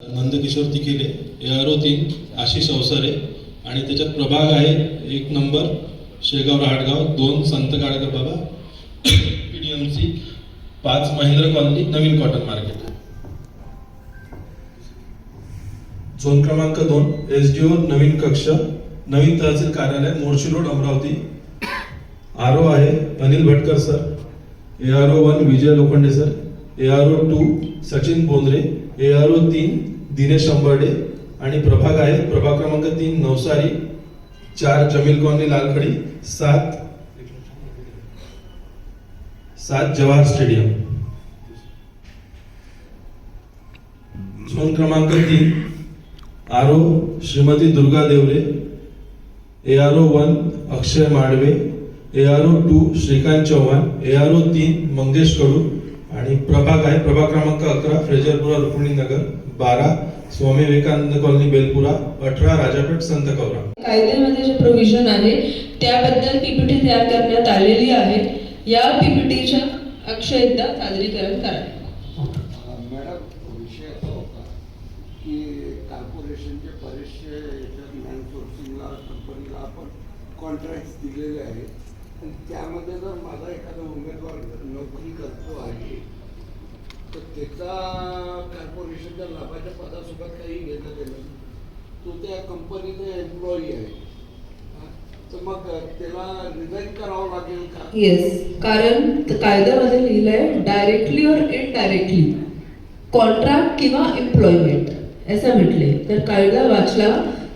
नंदकिशोर तिकिले ए R O तीन आशिष अवसरे आणि त्याच्यात प्रभाग आहे एक नंबर शेगाव रहाटगाव दोन संत गाडकर बाबा पीडीएमसी पाच महेंद्र कॉलनी नवीन कॉटन मार्केट. झोन क्रमांक दोन एस डी ओ नवीन कक्ष नवीन तहसील कार्यालय Morshi road Amravati. R O आहे Anil Bhatkar sir. A R O one Vijay Lokhande sir. A R O two Sachin Bondre A R O तीन दिनेश अंबर्डे आणि प्रभाग आहे. प्रभाग क्रमांक तीन नवसारी चार जमील कॉलनी लालखडी सात सात जवाहर स्टेडियम. झोन क्रमांक तीन R O Shrimati Durga Deore A R O one Akshay Madve A R O two Shrikant Chavan A R O तीन मंगेश कडू आणि प्रभाग आहे. प्रभाग क्रमांक अकरा फ्रेजरपुरा रुक्मिणी नगर बारा स्वामी विवेकानंद कॉलनी बेलपुरा. अठरा राजापेठ संत कवरा कायद्यामध्ये जे प्रोव्हिजन आहे त्याबद्दल पीपीटी तयार करण्यात आलेली आहे. या पीपीटीच्या अक्षयदा सादरीकरण करा. कॉर्पोरेशनचे बरेचसे याच्यात कंपनीला आपण कॉन्ट्रॅक्ट दिलेले आहे आणि त्यामध्ये जर माझा एखादा उमेदवार नोकरी करतो आहे तर त्याचा कॉर्पोरेशनच्या लाभाच्या पदासोबत काही घेणं देणं तो त्या कंपनीचा एम्प्लॉई आहे. तर मग त्याला रिझाईन करावं लागेल का? येस कारण कायद्यामध्ये लिहिलंय डायरेक्टली और इनडायरेक्टली कॉन्ट्रॅक्ट किंवा एम्प्लॉयमेंट असं म्हटले तर कायदा वाचला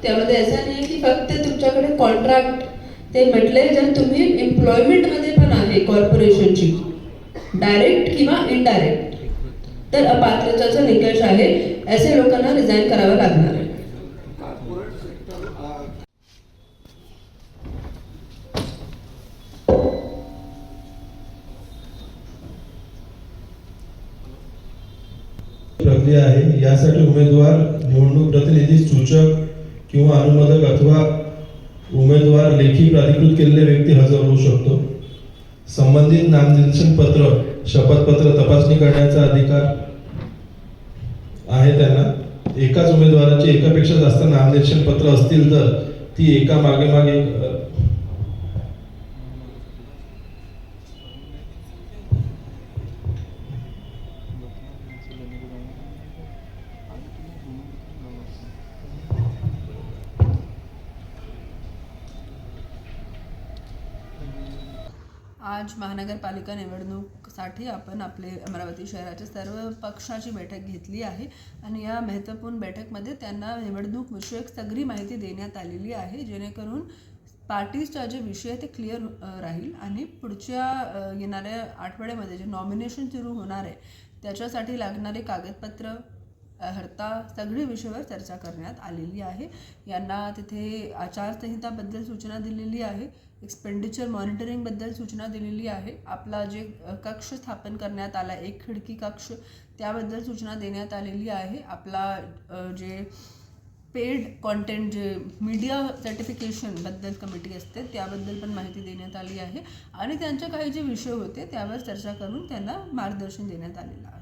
त्यामध्ये असं नाही की फक्त तुमच्याकडे कॉन्ट्रॅक्ट ते म्हटले जर तुम्ही एम्प्लॉयमेंटमध्ये पण आहे कॉर्पोरेशनची डायरेक्ट किंवा इनडायरेक्ट तर अपात्रतेचा निकष आहे असे लोकांना रिझाईन करावं लागणार आहे. प्रक्रिया आहे. यासाठी उमेदवार निवडणूक प्रतिनिधी सूचक किंवा अनुमोदक अथवा उमेदवार लेखी प्राधिकृत केलेले व्यक्ती हजर होऊ शकतो. संबंधित नामनिर्देशन पत्र शपथपत्र तपासणी करण्याचा अधिकार आहे त्यांना. एकाच उमेदवाराचे एकापेक्षा जास्त नामनिर्देशन पत्र असतील तर ती एका मागे मागे आज महानगरपालिका निवडणूकसाठी आपण आपले अमरावती शहराच्या सर्व पक्षाची बैठक घेतली आहे आणि या महत्त्वपूर्ण बैठकमध्ये त्यांना निवडणूक विषयक सगळी माहिती देण्यात आलेली आहे. जेणेकरून पार्टीजचा जे विषय आहे ते क्लिअर राहील आणि पुढच्या येणाऱ्या आठवड्यामध्ये जे नॉमिनेशन सुरू होणार आहे त्याच्यासाठी लागणारे कागदपत्र हरता सगळी विषयावर चर्चा करण्यात आलेली आहे. यांना तिथे आचारसंहिताबद्दल सूचना दिलेली आहे. एक्सपेंडिचर मॉनिटरिंगबद्दल सूचना दिलेली आहे. आपला जे कक्ष स्थापन करण्यात आला एक खिडकी कक्ष त्याबद्दल सूचना देण्यात आलेली आहे. आपला जे पेड कॉन्टेंट जे मीडिया सर्टिफिकेशनबद्दल कमिटी असते त्याबद्दल पण माहिती देण्यात आली आहे. आणि त्यांचे काही जे विषय होते त्यावर चर्चा करून त्यांना मार्गदर्शन देण्यात आलेलं आहे.